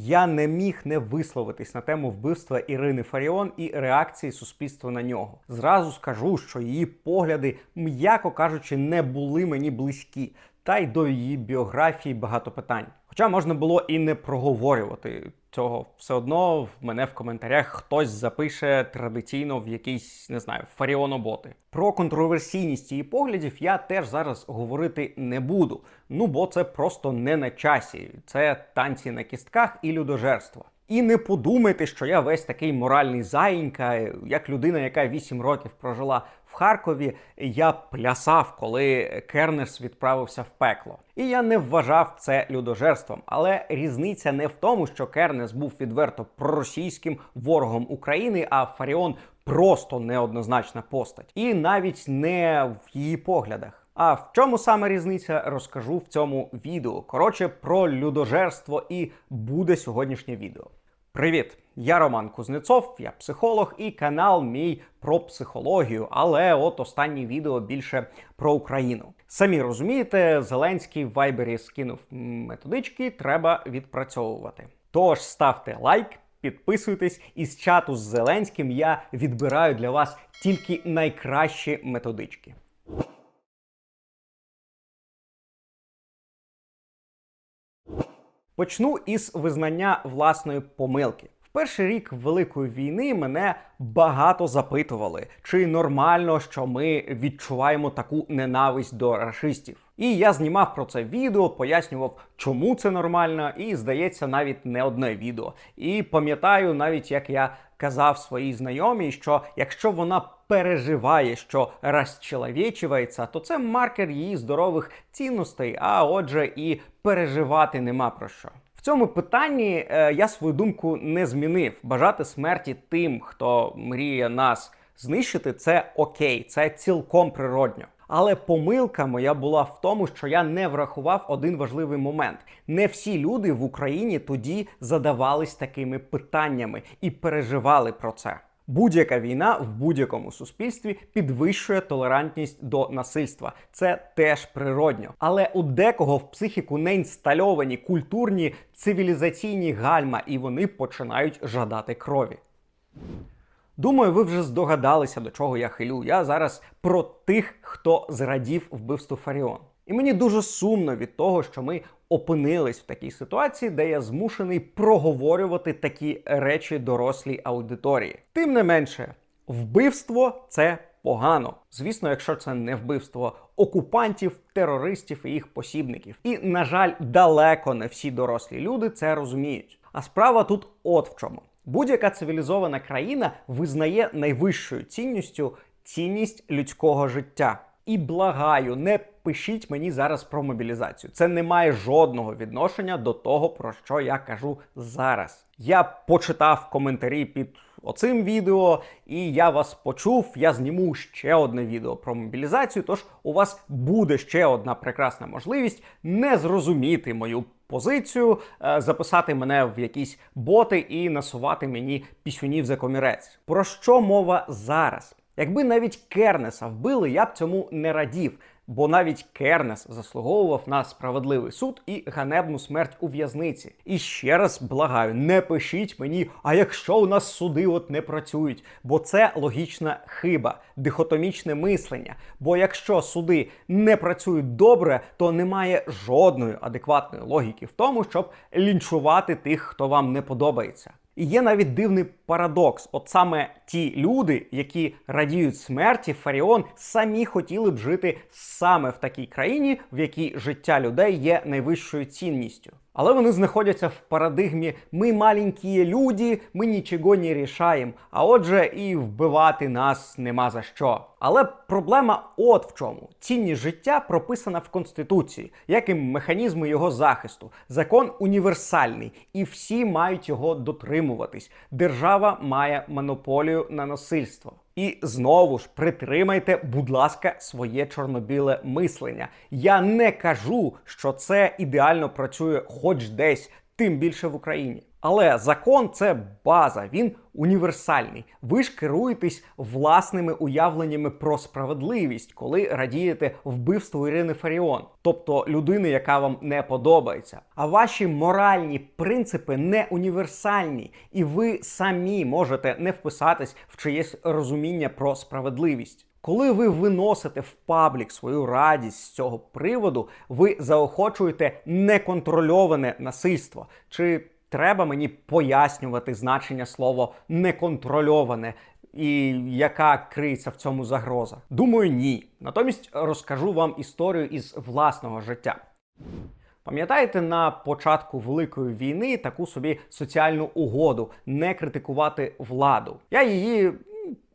я не міг не висловитись на тему вбивства Ірини Фаріон і реакції суспільства на нього. Зразу скажу, що її погляди, м'яко кажучи, не були мені близькі. Та й до її біографії багато питань. Хоча можна було і не проговорювати цього, все одно в мене в коментарях хтось запише традиційно в якісь, не знаю, фаріоноботи. Про контроверсійність її поглядів я теж зараз говорити не буду. Ну бо це просто не на часі. Це танці на кістках і людожерство. І не подумайте, що я весь такий моральний заїнька, як людина, яка 8 років прожила в Харкові. Я плясав, коли Кернес відправився в пекло. І я не вважав це людожерством. Але різниця не в тому, що Кернес був відверто проросійським ворогом України, а Фаріон просто неоднозначна постать. І навіть не в її поглядах. А в чому саме різниця, розкажу в цьому відео. Коротше, про людожерство і буде сьогоднішнє відео. Привіт! Я Роман Кузнецов, я психолог і канал мій про психологію, але от останнє відео більше про Україну. Самі розумієте, Зеленський в Вайбері скинув методички, треба відпрацьовувати. Тож ставте лайк, підписуйтесь, і з чату з Зеленським я відбираю для вас тільки найкращі методички. Почну із визнання власної помилки. В перший рік Великої війни мене багато запитували, чи нормально, що ми відчуваємо таку ненависть до расистів. І я знімав про це відео, пояснював, чому це нормально, і здається, навіть не одне відео. І пам'ятаю, навіть як я казав своїй знайомій, що якщо вона переживає, що розчеловічується, то це маркер її здорових цінностей, а отже, і переживати нема про що. В цьому питанні е, я свою думку не змінив. Бажати смерті тим, хто мріє нас знищити, це окей, це цілком природньо. Але помилка моя була в тому, що я не врахував один важливий момент. Не всі люди в Україні тоді задавались такими питаннями і переживали про це. Будь-яка війна в будь-якому суспільстві підвищує толерантність до насильства. Це теж природньо. Але у декого в психіку не інстальовані культурні цивілізаційні гальма, і вони починають жадати крові. Думаю, ви вже здогадалися, до чого я хилю. Я зараз про тих, хто зрадів вбивству Фаріон. І мені дуже сумно від того, що ми опинились в такій ситуації, де я змушений проговорювати такі речі дорослій аудиторії. Тим не менше, вбивство це погано. Звісно, якщо це не вбивство окупантів, терористів і їх посібників. І, на жаль, далеко не всі дорослі люди це розуміють. А справа тут от в чому. Будь-яка цивілізована країна визнає найвищою цінністю цінність людського життя. І благаю, не пишіть мені зараз про мобілізацію. Це не має жодного відношення до того, про що я кажу зараз. Я почитав коментарі під оцим відео, і я вас почув. Я зніму ще одне відео про мобілізацію. Тож у вас буде ще одна прекрасна можливість не зрозуміти мою позицію, е, записати мене в якісь боти і насувати мені пісюнів за комірець. Про що мова зараз? Якби навіть Кернеса вбили, я б цьому не радів. Бо навіть Кернес заслуговував на справедливий суд і ганебну смерть у в'язниці. І ще раз благаю, не пишіть мені, а якщо у нас суди от не працюють, бо це логічна хиба, дихотомічне мислення. Бо якщо суди не працюють добре, то немає жодної адекватної логіки в тому, щоб лінчувати тих, хто вам не подобається. І є навіть дивний парадокс. От саме ті люди, які радіють смерті Фаріон, самі хотіли б жити саме в такій країні, в якій життя людей є найвищою цінністю. Але вони знаходяться в парадигмі ми маленькі люди, ми нічого не рішаємо. А отже, і вбивати нас нема за що. Але проблема от в чому: цінність життя прописана в конституції, як і механізми його захисту. Закон універсальний, і всі мають його дотримуватись. Держава має монополію на насильство. І знову ж притримайте, будь ласка, своє чорнобіле мислення. Я не кажу, що це ідеально працює хоч десь. тим більше в Україні. Але закон це база, він універсальний. Ви ж керуєтесь власними уявленнями про справедливість, коли радієте вбивству Ірини Фаріон, тобто людини, яка вам не подобається. А ваші моральні принципи не універсальні, і ви самі можете не вписатись в чиєсь розуміння про справедливість. Коли ви виносите в паблік свою радість з цього приводу, ви заохочуєте неконтрольоване насильство. Чи треба мені пояснювати значення слова неконтрольоване і яка криється в цьому загроза? Думаю, ні. Натомість розкажу вам історію із власного життя. Пам'ятаєте на початку Великої війни таку собі соціальну угоду не критикувати владу? Я її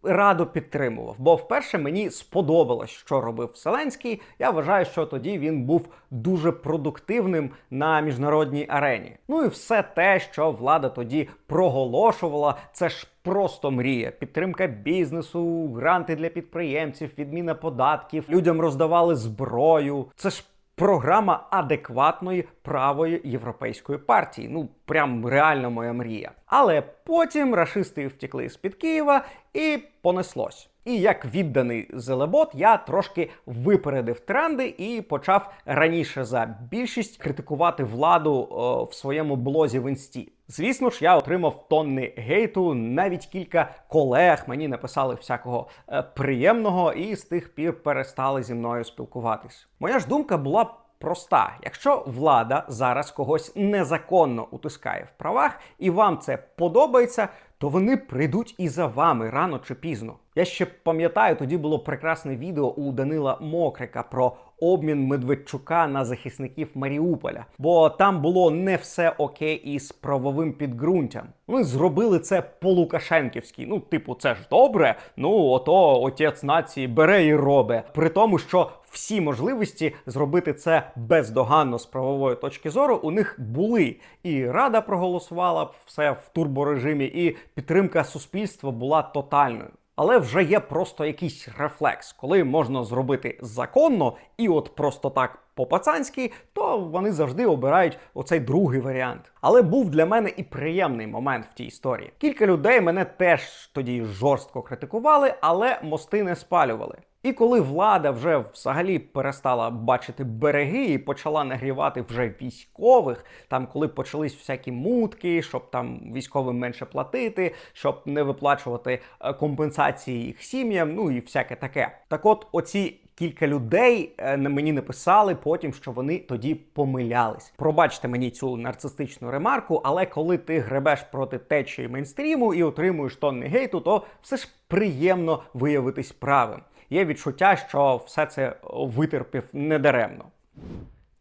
радо підтримував, бо вперше мені сподобалось, що робив Зеленський. Я вважаю, що тоді він був дуже продуктивним на міжнародній арені. Ну і все те, що влада тоді проголошувала, це ж просто мрія. Підтримка бізнесу, гранти для підприємців, відміна податків, людям роздавали зброю. Це ж програма адекватної правої європейської партії. Ну, прям реально моя мрія. Але потім рашисти втекли з під Києва і понеслось. І як відданий зелебот, я трошки випередив тренди і почав раніше за більшість критикувати владу о, в своєму блозі в інсті. Звісно ж, я отримав тонни гейту. Навіть кілька колег мені написали всякого е, приємного і з тих пір перестали зі мною спілкуватись. Моя ж думка була проста: якщо влада зараз когось незаконно утискає в правах, і вам це подобається, то вони прийдуть і за вами рано чи пізно. Я ще пам'ятаю, тоді було прекрасне відео у Данила Мокрика про обмін Медведчука на захисників Маріуполя, бо там було не все окей із правовим підґрунтям. Вони зробили це по-лукашенківськи. Ну, типу, це ж добре. Ну, ото отець нації бере і робить. При тому, що всі можливості зробити це бездоганно з правової точки зору у них були. І рада проголосувала все в турборежимі, і підтримка суспільства була тотальною. Але вже є просто якийсь рефлекс, коли можна зробити законно і от просто так по-пацанськи, то вони завжди обирають оцей другий варіант. Але був для мене і приємний момент в тій історії. Кілька людей мене теж тоді жорстко критикували, але мости не спалювали. І коли влада вже взагалі перестала бачити береги і почала нагрівати вже військових, там коли почались всякі мутки, щоб там військовим менше платити, щоб не виплачувати е, компенсації їх сім'ям, ну і всяке таке. Так от, оці. Кілька людей е, мені написали потім, що вони тоді помилялись. Пробачте мені цю нарцистичну ремарку, але коли ти гребеш проти течії мейнстріму і отримуєш тонни гейту, то все ж приємно виявитись правим є відчуття, що все це витерпів недаремно.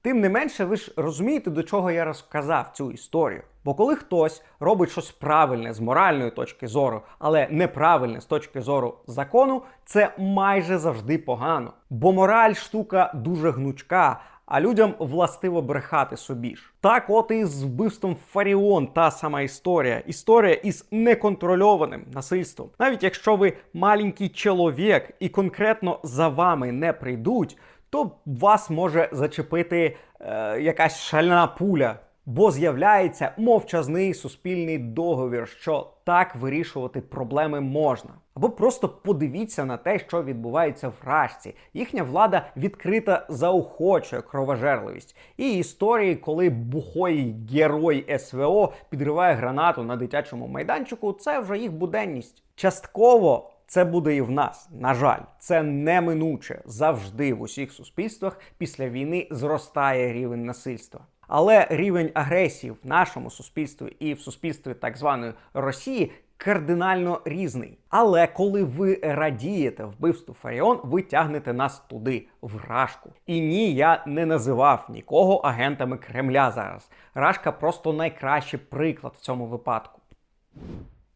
Тим не менше, ви ж розумієте, до чого я розказав цю історію. Бо коли хтось робить щось правильне з моральної точки зору, але неправильне з точки зору закону, це майже завжди погано. Бо мораль штука дуже гнучка, а людям властиво брехати собі ж. Так, от і з вбивством Фаріон та сама історія. Історія із неконтрольованим насильством. Навіть якщо ви маленький чоловік і конкретно за вами не прийдуть, то вас може зачепити е, якась шальна пуля. Бо з'являється мовчазний суспільний договір, що так вирішувати проблеми можна. Або просто подивіться на те, що відбувається в Рашці. Їхня влада відкрита заохочує кровожерливість. І історії, коли бухой герой СВО підриває гранату на дитячому майданчику, це вже їх буденність. Частково. Це буде і в нас. На жаль, це неминуче завжди в усіх суспільствах після війни зростає рівень насильства. Але рівень агресії в нашому суспільстві і в суспільстві так званої Росії кардинально різний. Але коли ви радієте вбивству Фаріон, ви тягнете нас туди, в Рашку. І ні, я не називав нікого агентами Кремля зараз. Рашка просто найкращий приклад в цьому випадку.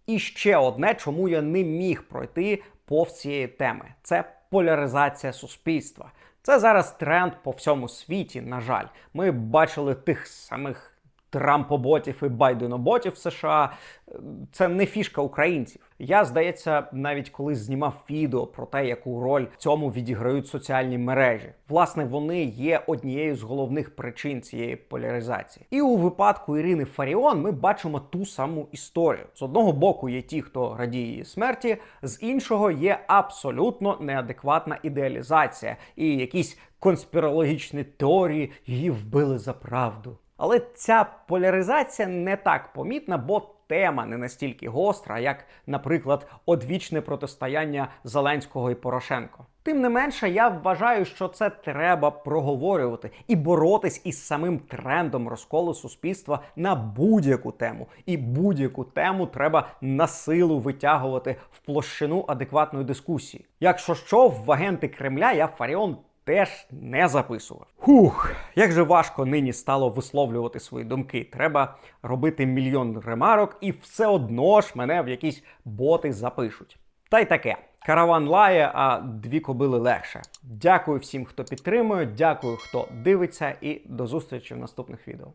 І ще одне, чому я не міг пройти повз цієї теми, це поляризація суспільства. Це зараз тренд по всьому світі. На жаль, ми бачили тих самих Трампоботів і Байденоботів в США. Це не фішка українців. Я здається, навіть коли знімав відео про те, яку роль в цьому відіграють соціальні мережі. Власне, вони є однією з головних причин цієї поляризації. І у випадку Ірини Фаріон ми бачимо ту саму історію. З одного боку є ті, хто радіє її смерті, з іншого є абсолютно неадекватна ідеалізація і якісь конспірологічні теорії її вбили за правду. Але ця поляризація не так помітна, бо тема не настільки гостра, як, наприклад, одвічне протистояння Зеленського і Порошенко. Тим не менше, я вважаю, що це треба проговорювати і боротись із самим трендом розколу суспільства на будь-яку тему. І будь-яку тему треба на силу витягувати в площину адекватної дискусії. Якщо що, в агенти Кремля я Фаріон теж не записував. Хух, як же важко нині стало висловлювати свої думки. Треба робити мільйон ремарок, і все одно ж мене в якісь боти запишуть. Та й таке. Караван лає, а дві кобили легше. Дякую всім, хто підтримує, дякую, хто дивиться, і до зустрічі в наступних відео.